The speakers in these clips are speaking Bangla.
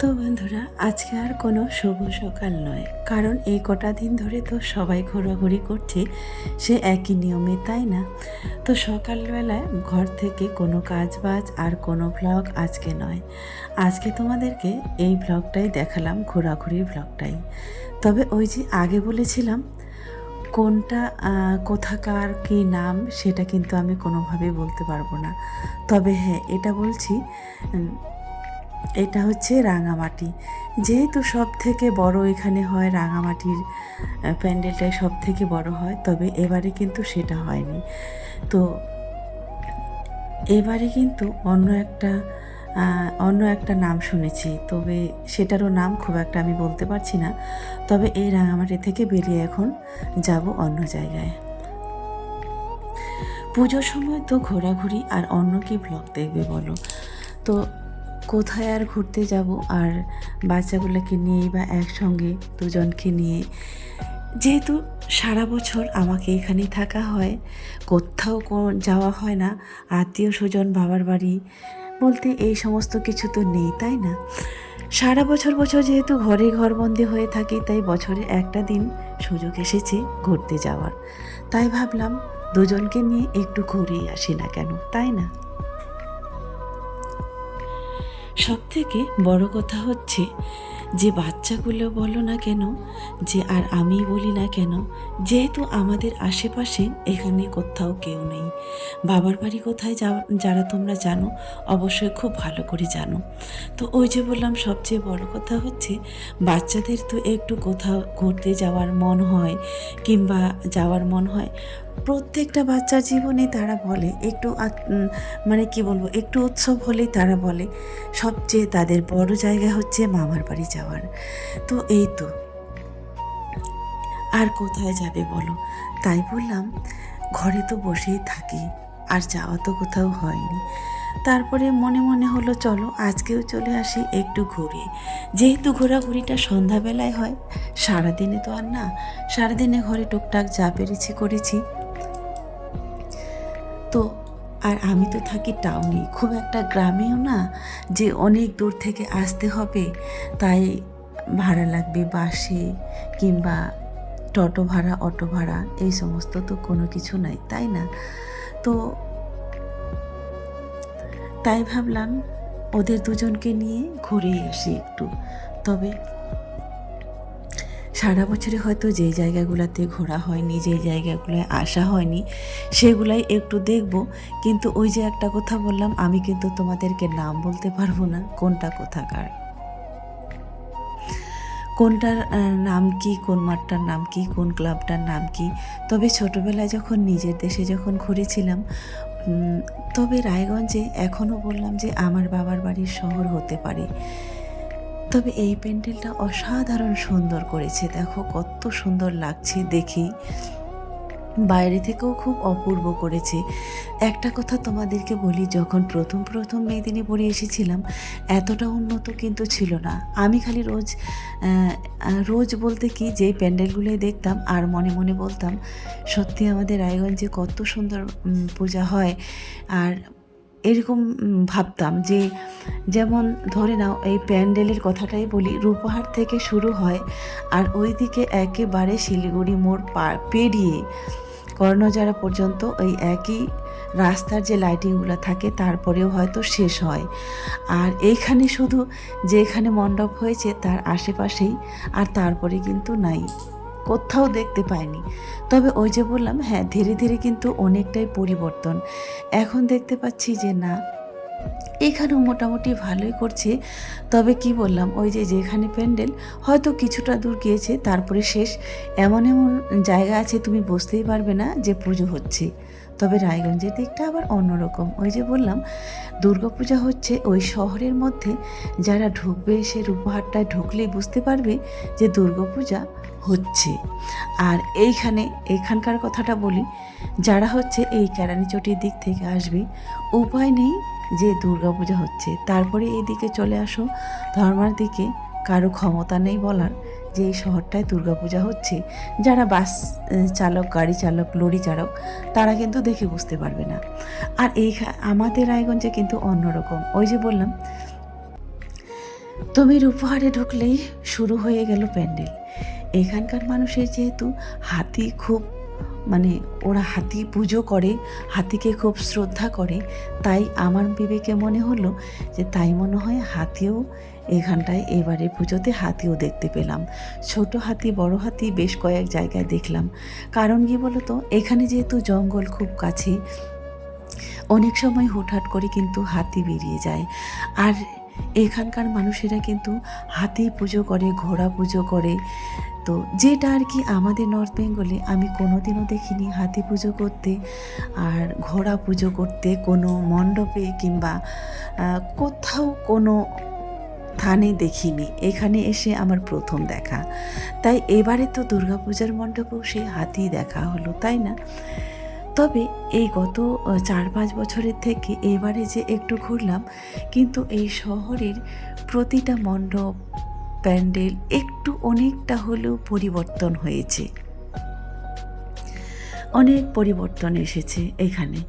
তো বন্ধুরা, আজকে আর কোনো শুভ সকাল নয়। কারণ এই কটা দিন ধরে তো সবাই ঘোরাঘুরি করছে, সে একই নিয়মে, তাই না? তো সকালবেলায় ঘর থেকে কোনো কাজ বাজ আর কোনো ব্লগ আজকে নয়। আজকে তোমাদেরকে এই ব্লগটাই দেখালাম, ঘোরাঘুরির ব্লগটাই তবে ওই যে আগে বলেছিলাম, কোনটা কোথাকার, কী নাম, সেটা কিন্তু আমি কোনোভাবেই বলতে পারব না। তবে হ্যাঁ এটা বলছি এটা হচ্ছে রাঙামাটি। যেহেতু সব থেকে বড় এখানে হয় রাঙামাটির প্যান্ডেলটাই সব থেকে বড় হয়, তবে এবারে কিন্তু সেটা হয়নি। তো এবারে কিন্তু অন্য একটা অন্য একটা নাম শুনেছি, তবে সেটারও নাম খুব একটা আমি বলতে পারছি না। তবে এই রাঙামাটি থেকে বেরিয়ে এখন যাব অন্য জায়গায়। পুজোর সময় তো ঘোরাঘুরি আর অন্য কি ব্লগ দেখবে বলো? তো কোথায় আর ঘুরতে যাব? আর বাচ্চাগুলোকে নিয়ে বা একসঙ্গে দুজনকে নিয়ে? যেহেতু সারা বছর আমাকে এখানেই থাকা হয়, কোথাও যাওয়া হয় না, আত্মীয় স্বজন, বাবার বাড়ি বলতে এই সমস্ত কিছু তো নেই, তাই না? সারা বছর বছর যেহেতু ঘরে ঘর ঘরবন্দি হয়ে থাকি, তাই বছরে একটা দিন সুযোগ এসেছে ঘুরতে যাওয়ার। তাই ভাবলাম দুজনকে নিয়ে একটু ঘুরেই আসি না কেন, তাই না? সব থেকে বড় কথা হচ্ছে যে বাচ্চাগুলো বলো না কেন, যে আর আমি বলি না কেন, যেহেতু আমাদের আশেপাশে এখানে কোথাও কেউ নেই। বাবার বাড়ি কোথায় যারা তোমরা জানো, অবশ্যই খুব ভালো করে জানো। তো ওই যে বললাম, সবচেয়ে বড় কথা হচ্ছে, বাচ্চাদের তো একটু কোথাও ঘুরতে যাওয়ার মন হয়, কিংবা যাওয়ার মন হয়। প্রত্যেকটা বাচ্চার জীবনে তারা বলে, একটু মানে কি বলব, একটু উৎসব হলেই তারা বলে, সবচেয়ে তাদের বড় জায়গা হচ্ছে মামার বাড়ি যাওয়ার। তো এই তো। আর কোথায় যাবে বলো? তাই বললাম, ঘরে তো বসেই থাকি, আর যাওয়া তো কোথাও হয়নি। তারপরে মনে মনে হলো, চলো আজকেও চলে আসি একটু ঘুরে। যেহেতু ঘোরাঘুরিটা সন্ধ্যাবেলায় হয়, সারাদিনে তো আর না, সারাদিনে ঘরে টুকটাক যা পেরেছি করেছি। তো আর আমি তো থাকি টাউনে। খুব একটা গ্রামেও না যে অনেক দূর থেকে আসতে হবে, তাই ভাড়া লাগবে বাসে কিংবা টোটো ভাড়া, অটো ভাড়া, এই সমস্ত তো কোনো কিছু নাই, তাই না? তো তাই ভাবলাম ওদের দুজনকে নিয়ে ঘুরেই আসি একটু। তবে সারা বছরে হয়তো যে জায়গাগুলোতে ঘোরা হয়নি, যে জায়গাগুলোয় আসা হয়নি, সেগুলাই একটু দেখব। কিন্তু ওই যে একটা কথা বললাম, আমি কিন্তু তোমাদেরকে নাম বলতে পারব না, কোনটা কোথাকার। কোনটার নাম কি, কোন মাঠটার নাম কি, কোন ক্লাবটার নাম কি? তবে ছোটবেলায় যখন নিজের দেশে যখন ঘুরেছিলাম তবে রায়গঞ্জে এখনও বললাম যে আমার বাবার বাড়ির শহর হতে পারে। তবে এই প্যান্ডেলটা অসাধারণ সুন্দর করেছে। দেখো, কত সুন্দর লাগছে দেখি বাইরে থেকেও খুব অপূর্ব করেছে। একটা কথা তোমাদেরকে বলি, যখন প্রথম প্রথম মেদিনীপুরে এসেছিলাম, এতটা উন্নত কিন্তু ছিল না। আমি খালি রোজ রোজ বলতে কি, যে প্যান্ডেলগুলোই দেখতাম আর মনে মনে বলতাম, সত্যি আমাদের রায়গঞ্জে কত সুন্দর পূজা হয়। আর এরকম ভাবতাম যে, যেমন ধরে নাও এই প্যান্ডেলের কথাটাই বলি রূপহার থেকে শুরু হয় আর ওইদিকে একেবারে শিলিগুড়ি মোড় পা- পেরিয়ে কর্ণজারা পর্যন্ত ওই একই রাস্তার যে লাইটিংগুলো থাকে, তারপরেও হয়তো শেষ হয়। আর এইখানে শুধু যে এখানে মণ্ডপ হয়েছে, তার আশেপাশেই আর তারপরে কিন্তু নাই। কোথাও দেখতে পাইনি। তবে ওই যে বললাম হ্যাঁ ধীরে ধীরে কিন্তু অনেকটাই পরিবর্তন। এখন দেখতে পাচ্ছি যে না এখানেও মোটামুটি ভালোই করছে। তবে কি বললাম, ওই যে যেখানে প্যান্ডেল, হয়তো কিছুটা দূর গিয়েছে, তারপরে শেষ। এমন এমন জায়গা আছে, তুমি বুঝতেই পারবে না যে পুজো হচ্ছে। তবে রায়গঞ্জের দিকটা আবার অন্যরকম। ওই যে বললাম, দুর্গাপূজা হচ্ছে ওই শহরের মধ্যে, যারা ঢুকবে সে রূপহাটটায় ঢুকলেই বুঝতে পারবে যে দুর্গাপূজা হচ্ছে। আর এইখানে, এখানকার কথাটা বলি, যারা হচ্ছে এই কেরানিচটির দিক থেকে আসবে, উপায় নেই যে দুর্গাপূজা হচ্ছে, তারপরে এইদিকে চলে আসো। ধর্মার দিকে কারও ক্ষমতা নেই বলার যে এই শহরটায় দুর্গাপূজা হচ্ছে। যারা বাস চালক, গাড়ি চালক, লরি চালক, তারা কিন্তু দেখে বুঝতে পারবে না। আর এই আমাদের রায়গঞ্জে কিন্তু অন্যরকম। ওই যে বললাম তমির উপহারে ঢুকলেই শুরু হয়ে গেল প্যান্ডেল। এখানকার মানুষের যেহেতু হাতি খুব মানে ওরা হাতি পুজো করে, হাতিকে খুব শ্রদ্ধা করে। তাই আমার বিবেকে মনে হলো যে তাই মনে হয় হাতিও এখানটায় এবারে পুজোতে হাতিও দেখতে পেলাম। ছোট হাতি, বড় হাতি বেশ কয়েক জায়গায় দেখলাম। কারণ কি বলতো, এখানে যেহেতু জঙ্গল খুব কাছে, অনেক সময় হুটহাট করে কিন্তু হাতি বেরিয়ে যায়। আর এখানকার মানুষেরা কিন্তু হাতি পুজো করে, ঘোড়া পুজো করে। তো যেটা আর কি আমাদের নর্থ বেঙ্গলে আমি কোনোদিনও দেখিনি হাতি পুজো করতে আর ঘোড়া পুজো করতে কোনো মণ্ডপে কিংবা কোথাও কোনো থানে দেখিনি। এখানে এসে আমার প্রথম দেখা। তাই এবারে তো দুর্গাপূজার মণ্ডপেও সেই হাতি দেখা হলো, তাই না? তবে এই গত চার পাঁচ বছরের থেকে এবারে যে একটু ঘুরলাম, কিন্তু এই শহরের প্রতিটা মণ্ডপ, প্যান্ডেল একটু অনেকটা হলেও পরিবর্তন হয়েছে। অনেক পরিবর্তন এসেছে এখানে।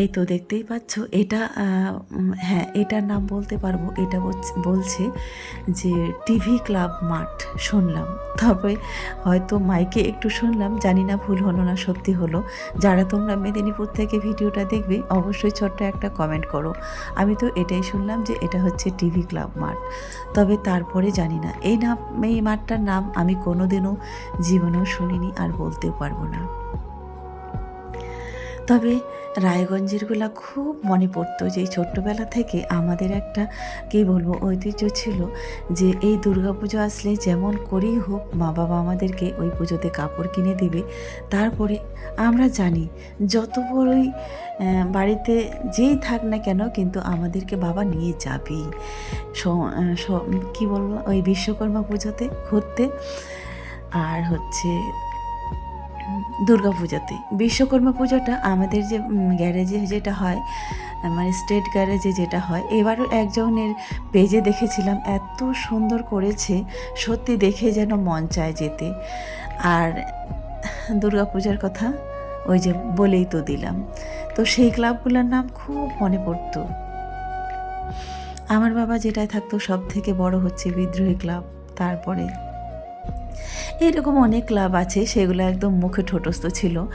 এই তো দেখতেই পাচ্ছ, এটা হ্যাঁ এটার নাম বলতে পারব, এটা বলছে যে টিভি ক্লাব মাঠ, শুনলাম। তবে হয়তো মাইকে একটু শুনলাম, জানি না ভুল হলো না সত্যি হলো। যারা তোমরা মেদিনীপুর থেকে ভিডিওটা দেখবে, অবশ্যই ছোট্ট একটা কমেন্ট করো। আমি তো এটাই শুনলাম যে এটা হচ্ছে টিভি ক্লাব মাঠ। তবে তারপরে জানি না, এই নাম, এই মাঠটার নাম আমি কোনোদিনও জীবনেও শুনিনি আর বলতেও পারব না। তবে রায়গঞ্জেরগুলা খুব মনে পড়তো যে ছোট্টবেলা থেকে আমাদের একটা, কী বলব, ঐতিহ্য ছিল যে এই দুর্গাপুজো আসলে যেমন করেই হোক মা বাবা আমাদেরকে ওই পুজোতে কাপড় কিনে দিবে। তারপরে আমরা জানি যত বড়ই বাড়িতে যেই থাক না কেন কিন্তু আমাদেরকে বাবা নিয়ে যাবেই। কী বলব, ওই বিশ্বকর্মা পুজোতে ঘুরতে। আর হচ্ছে দুর্গা পূজাতে। বিশ্বকর্মা পুজোটা আমাদের যে গ্যারেজে যেটা হয় মানে স্টেট গ্যারেজে যেটা হয়, এবারও একজনের পেজে দেখেছিলাম, এত সুন্দর করেছে, সত্যি দেখে যেন মন চায় যেতে। আর দুর্গা পূজার কথা ওই যে বলেই তো দিলাম। তো সেই ক্লাবগুলোর নাম খুব মনে পড়তো। আমার বাবা যেটায় থাকতো সব থেকে বড় হচ্ছে বিদ্রোহী ক্লাব, তারপরে এরকম অনেক ক্লাব আছে, সেগুলো একদম মুখে ঠোঁটস্থ ছিল,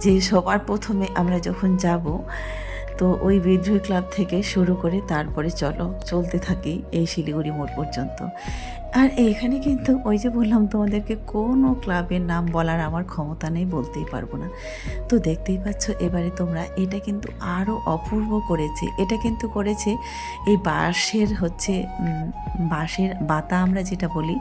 যে সবার প্রথমে আমরা যখন যাব, তো ওই বিদ্রোহী ক্লাব থেকে শুরু করে তারপরে চলো, চলতে থাকি এই শিলিগুড়ি মোড় পর্যন্ত। আর এইখানে কিন্তু ওই যে বললাম তোমাদেরকে, কোনো ক্লাবের নাম বলার আমার ক্ষমতা নেই, বলতেই পারব না। তো দেখতেই পাচ্ছ, এবারে তোমরা এটা কিন্তু আরও অপূর্ব করেছে। এটা কিন্তু করেছে এই বাঁশের হচ্ছে বাঁশের বাতা আমরা যেটা বলি,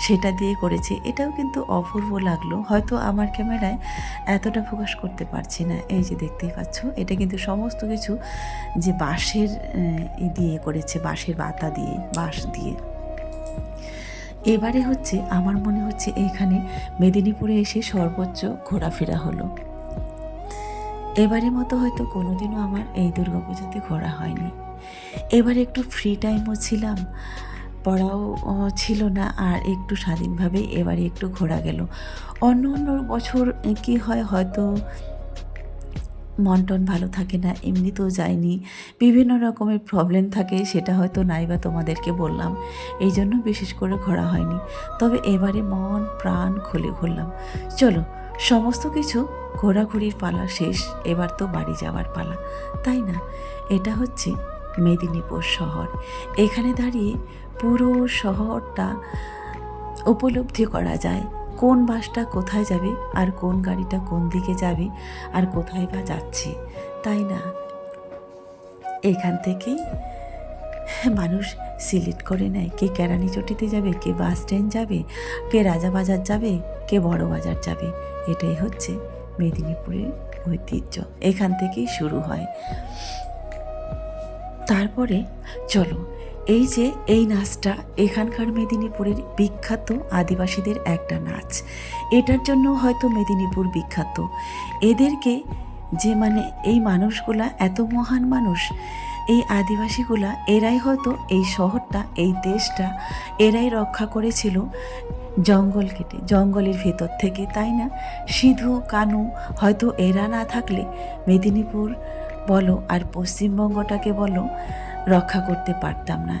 সেটা দিয়ে করেছে। এটাও কিন্তু অপূর্ব লাগল। হয়তো আমার ক্যামেরায় এতটা ফোকাস করতে পারছি না। এই যে দেখতেই পাচ্ছ, এটা কিন্তু সমস্ত কিছু যে বাঁশের দিয়ে করেছে, বাঁশের বাতা দিয়ে, বাঁশ দিয়ে। এবারে হচ্ছে আমার মনে হচ্ছে এইখানে মেদিনীপুরে এসে সর্বোচ্চ ঘোরাফেরা হলো। এবারের মতো হয়তো কোনোদিনও আমার এই দুর্গাপুজোতে ঘোরা হয়নি। এবার একটু ফ্রি টাইমও ছিলাম, পড়াও ছিল না, আর একটু স্বাধীনভাবে এবারে একটু ঘোরা গেল। অন্য অন্য বছর কী হয় হয়তো মন টন ভালো থাকে না, এমনিতেও যায়নি। বিভিন্ন রকমের প্রবলেম থাকে, সেটা হয়তো নাই বা তোমাদেরকে বললাম। এই জন্য বিশেষ করে ঘোরা হয়নি। তবে এবারে মন, প্রাণ খুলে ঘুরলাম। চলো, সমস্ত কিছু ঘোরাঘুরির পালা শেষ, এবার তো বাড়ি যাওয়ার পালা। তাই না? এটা হচ্ছে মেদিনীপুর শহর। এখানে দাঁড়িয়ে পুরো শহরটা উপলব্ধি করা যায়। কোন বাসটা কোথায় যাবে আর কোন গাড়িটা কোন দিকে যাবে আর কোথায় বা যাচ্ছে, তাই না? এখান থেকেই মানুষ সিলেক্ট করে নেয় কে কেরানি চটিতে যাবে, কে বাস স্ট্যান্ড যাবে, কে রাজাবাজার যাবে, কে বড় বাজার যাবে। এটাই হচ্ছে মেদিনীপুরের ঐতিহ্য। এখান থেকেই শুরু হয়। তারপরে চলো এই যে, এই নাচটা এখানকার মেদিনীপুরের বিখ্যাত আদিবাসীদের একটা নাচ। এটার জন্য হয়তো মেদিনীপুর বিখ্যাত। এদেরকে যে মানে এই মানুষগুলা, এত মহান মানুষ, এই আদিবাসীগুলা, এরাই হয়তো এই শহরটা, এই দেশটা, এরাই রক্ষা করেছিল জঙ্গল কেটে, জঙ্গলের ভেতর থেকে, তাই না? সিধু, কানু, হয়তো এরা না থাকলে, মেদিনীপুর বলো আর পশ্চিমবঙ্গটাকে বলো রক্ষা করতে পারতাম না।